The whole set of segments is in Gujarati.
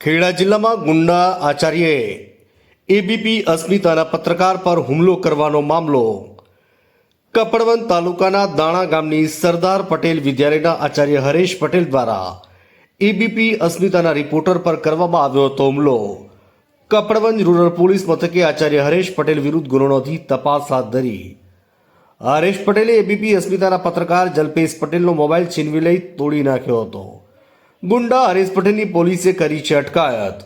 ખેડા જિલ્લામાં ગુંડા આચાર્યએ એબીપી અસ્મિતાના પત્રકાર પર હુમલો કરવાનો મામલો. કપડવંત તાલુકાના દાણા ગામની સરદાર પટેલ વિદ્યાલયના આચાર્ય હરેશ પટેલ દ્વારા એબીપી અસ્મિતાના રિપોર્ટર પર કરવામાં આવ્યો હતો હુમલો. કપડવંજ રૂરલ પોલીસ મથકે આચાર્ય હરેશ પટેલ વિરુદ્ધ ગુનો નોંધી તપાસ હાથ ધરી. હરેશ પટેલે એબીપી અસ્મિતાના પત્રકાર જલ્પેશ પટેલનો મોબાઈલ છીનવી લઈ તોડી નાખ્યો હતો. ગુંડા હરેશ પટેલની પોલીસે કરી છે અટકાયત.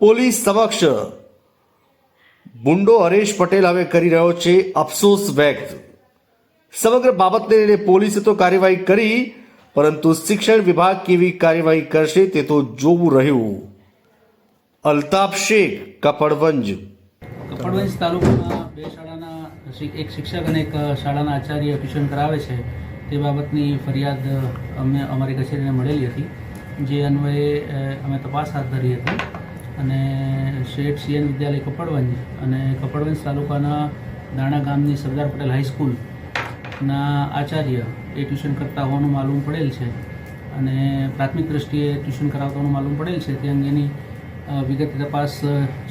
પોલીસ સમક્ષ ગુંડો હરેશ પટેલ હવે કરી રહ્યો છે અફસોસ વ્યક્ત. સમગ્ર બાબતને લઈને પોલીસે તો કાર્યવાહી કરી, પરંતુ શિક્ષણ વિભાગ કેવી કાર્યવાહી કરશે તે તો જોવું રહ્યું. અલ્તાફ શેખ, કપડવંજ. કપડવંજ તાલુકામાં બે શાળાના એક શિક્ષક અને એક શાળાના આચાર્ય ટ્યુશન કરાવે છે. તે બાબતની ફરિયાદ અમે અમારી કચેરીને મળેલી હતી. જે અન્વયે અમે તપાસ હાથ ધરી હતી. અને શેઠ સીએન વિદ્યાલય કપડવંજ અને કપડવંજ તાલુકાના દાણા ગામની સરદાર પટેલ હાઈસ્કૂલના આચાર્ય એ ટ્યુશન કરતા હોવાનું માલુમ પડેલ છે. અને પ્રાથમિક દ્રષ્ટિએ ટ્યુશન કરાવતા હોવાનું માલુમ પડેલ છે. તે અંગેની વિગત તપાસ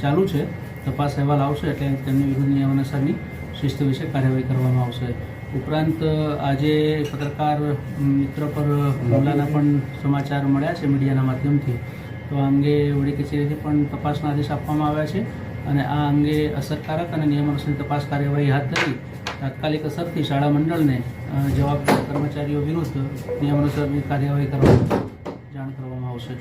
ચાલુ છે. તપાસ અહેવાલ આવશે એટલે તેમની વિરુદ્ધ નિયમાનુસારની શિસ્ત વિશે કાર્યવાહી કરવામાં આવશે. ઉપરાંત આજે પત્રકાર મિત્ર પર હુમલાના પણ સમાચાર મળ્યા છે મીડિયાના માધ્યમથી. તો આ અંગે વડી કચેરીથી પણ તપાસના આદેશ આપવામાં આવ્યા છે અને આ અંગે અસરકારક અને નિયમાનુસારની તપાસ કાર્યવાહી હાથ ધરી તાત્કાલિક અસરથી શાળા મંડળને જવાબદાર કર્મચારીઓ વિરુદ્ધ નિયમાનુસારની કાર્યવાહી કરવા જાણ કરવામાં આવશે.